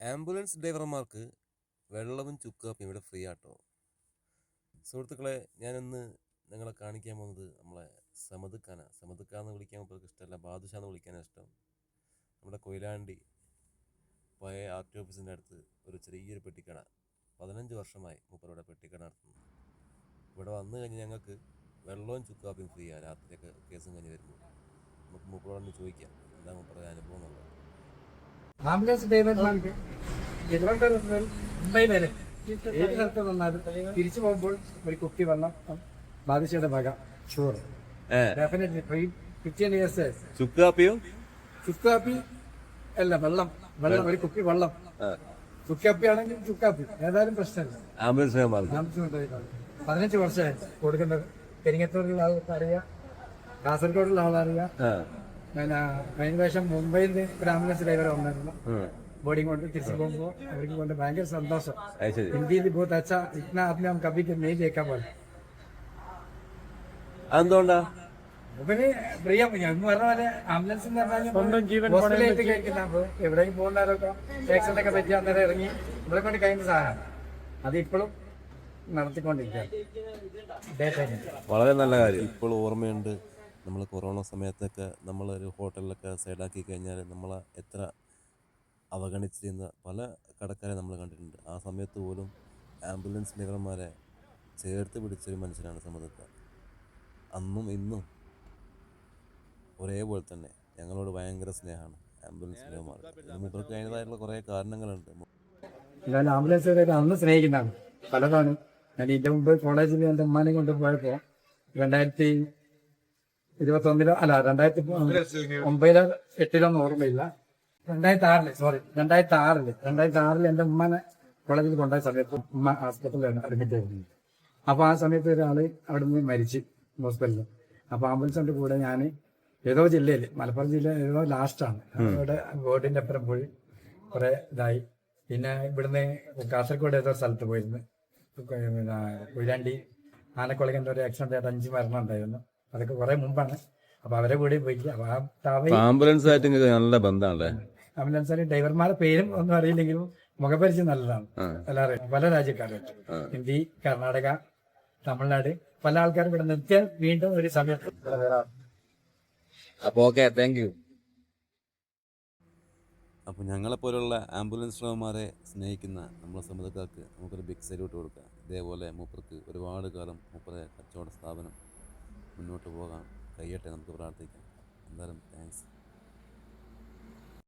Ambulance ഡ്രൈവർമാർക്ക് വെള്ളവും ചുക്കാപ്പിയും ഇവിടെ free ആട്ടോ സുഹൃത്തുക്കളെ ഞാനിന്ന് നിങ്ങളെ കാണിക്കാൻ പോകുന്നത് നമ്മളെ സമതുക്കാന. സമതുക്ക എന്ന് വിളിക്കാൻ മുമ്പ് ഇഷ്ടമല്ല. ബാദുഷാന്ന് വിളിക്കാനാണ് ഇഷ്ടം. നമ്മുടെ കൊയിലാണ്ടി പഴയ ആർ ടി ഓഫീസിന്റെ അടുത്ത് ഒരു ചെറിയൊരു പെട്ടിക്കട. പതിനഞ്ച് വർഷമായി മൂപ്പരുടെ പെട്ടിക്കട നടത്തുന്നു. ഇവിടെ വന്നു കഴിഞ്ഞ് ഞങ്ങൾക്ക് വെള്ളവും ചുക്കാപ്പിയും ഫ്രീ ആണ് രാത്രിയൊക്കെ കേസും കഴിഞ്ഞ് വരുമ്പോൾ. നമുക്ക് മൂപ്പരോടൊന്ന് ചോദിക്കാം. എന്താ മൂപ്പറുടെ അനുഭവം എന്നുള്ളത്. ആംബുലൻസ് ഡ്രൈവർമാർക്ക് ഏത് സ്ഥലത്ത് നിന്നാലും തിരിച്ചു പോകുമ്പോൾ ഒരു കുപ്പി വെള്ളം ബാധിച്ചയുടെ വക ഷുവർ ഡെഫിനറ്റ്ലി ഫിഫ്റ്റീൻ ഇയേഴ്സ് ചുക്കാപ്പിയും ചുക്കാപ്പി അല്ല വെള്ളം വെള്ളം ഒരു കുപ്പി വെള്ളം ചുക്കാപ്പി ആണെങ്കിൽ ചുക്കാപ്പി ഏതായാലും പ്രശ്നമില്ല ആംബുലൻസ് പതിനഞ്ച് വർഷമായി കൊടുക്കുന്നത് പെരിങ്ങത്തൂരിലുള്ള ആൾക്ക് അറിയാം കാസർഗോഡുള്ള ആളറിയാം പിന്നെ കഴിഞ്ഞ പ്രാവശ്യം മുംബൈയിൽ ഒരു ആംബുലൻസ് ഡ്രൈവർ വന്നായിരുന്നു ബോഡി കൊണ്ട് തിരിച്ചു പോകുമ്പോൾ അവർക്ക് കൊണ്ട് ഭയങ്കര സന്തോഷം അത് ശരി हिंदी भी बहुत अच्छा इतना आपने हम कभी नहीं देखा बोल അതെന്തുകൊണ്ടാ ഇവന് പ്രിയം എന്ന് പറഞ്ഞ പോലെ ആംബുലൻസ് എന്ന് പറഞ്ഞാൽ ഹോസ്പിറ്റലായിട്ട് കഴിക്കുന്ന അപ്പൊ എവിടേക്ക് പോകുന്നവരൊക്കെ ആക്സിഡന്റ് ഒക്കെ പറ്റി അന്നേരം ഇറങ്ങി ഇവിടെ കൊണ്ട് കഴിയുന്ന സാധനം അത് ഇപ്പോഴും നടത്തിക്കൊണ്ടിരിക്കുകയാണ് Day time. വളരെ നല്ല കാര്യം ഇപ്പോൾ ഓർമ്മയുണ്ട് നമ്മൾ കൊറോണ സമയത്തൊക്കെ നമ്മളൊരു ഹോട്ടലിലൊക്കെ സൈഡാക്കി കഴിഞ്ഞാൽ നമ്മളെ എത്ര അവഗണിച്ചിരുന്ന പല കടക്കാരെ നമ്മൾ കണ്ടിട്ടുണ്ട്. ആ സമയത്ത് പോലും ആംബുലൻസ് ഡ്രൈവർമാരെ ചേർത്ത് പിടിച്ചൊരു മനുഷ്യനാണ് സമ്മതക്ക അന്നും ഇന്നും ഒരേപോലെ തന്നെ ഞങ്ങളോട് ഭയങ്കര സ്നേഹമാണ് ആംബുലൻസ് ഡ്രൈവർമാർ ഇവർക്ക് അതിന്റെതായിട്ടുള്ള കുറേ കാരണങ്ങളുണ്ട്. ഞാൻ ആംബുലൻസ് അന്ന് സ്നേഹിക്കുന്നതാണ്. പലതാണ്. ഞാൻ ഇതിന്റെ മുമ്പ് കോളേജിൽ എന്റെ ഉമ്മാനെ കൊണ്ട് പോയപ്പോ രണ്ടായിരത്തി ഇരുപത്തൊന്നിലോ അല്ല രണ്ടായിരത്തി ഒമ്പതിലോ എട്ടിലോ ഒന്നും ഓർമ്മയില്ല. രണ്ടായിരത്തി ആറിൽ സോറി രണ്ടായിരത്തി ആറിൽ രണ്ടായിരത്തി ആറിൽ എന്റെ ഉമ്മനെ കോളേജിൽ കൊണ്ടുപോയ സമയത്ത് ഉമ്മ ഹോസ്പിറ്റലിലാണ് അഡ്മിറ്റ് ആയിരുന്നു. അപ്പൊ ആ സമയത്ത് ഒരാൾ അവിടെ നിന്ന് മരിച്ചു ഹോസ്പിറ്റലിൽ അപ്പൊ ആംബുലൻസിന്റെ കൂടെ ഞാൻ ഏതോ ജില്ലയിൽ മലപ്പുറം ജില്ല ഏതോ ലാസ്റ്റാണ് അവിടെ ബോർഡിന്റെ അപ്പുറം പോയി കുറെ ഇതായി. പിന്നെ ഇവിടുന്ന് കാസർഗോഡ് ഏതോ സ്ഥലത്ത് പോയിരുന്നു. പിന്നെ കൊയിലാണ്ടി ആനക്കൊളകന്റെ ഒരു ആക്സിഡന്റ് ആയിട്ട് അഞ്ച് മരണം ഉണ്ടായിരുന്നു. അതൊക്കെ കുറെ മുമ്പാണ്. അപ്പൊ അവരെ കൂടെ പോയി അപ്പൊ ആംബുലൻസ് ആയിട്ട് നല്ല ബന്ധമാണല്ലേ? ആംബുലൻസിൽ ഡ്രൈവർമാരുടെ പേരും ഒന്നും അറിയില്ലെങ്കിലും മുഖപരിചയം നല്ലതാണ്. എല്ലാവരും പല രാജ്യക്കാരുണ്ട്. ഹിന്ദി കർണാടക തമിഴ്നാട് പല ആൾക്കാരും ഇവിടെ നിർത്തിയാൽ വീണ്ടും ഒരു സമയത്ത് അപ്പൊ ഓക്കെ താങ്ക് യു അപ്പോൾ ഞങ്ങളെപ്പോലുള്ള ആംബുലൻസ് ഡ്രൈവർമാരെ സ്നേഹിക്കുന്ന നമ്മളെ സമ്മതക്കാർക്ക് നമുക്കൊരു ബിഗ് സല്യൂട്ട് കൊടുക്കാം. ഇതേപോലെ മൂപ്പർക്ക് ഒരുപാട് കാലം മൂപ്പറെ കച്ചവട സ്ഥാപനം മുന്നോട്ട് പോകാൻ കഴിയട്ടെ നമുക്ക് പ്രാർത്ഥിക്കാം. എന്തായാലും താങ്ക്സ്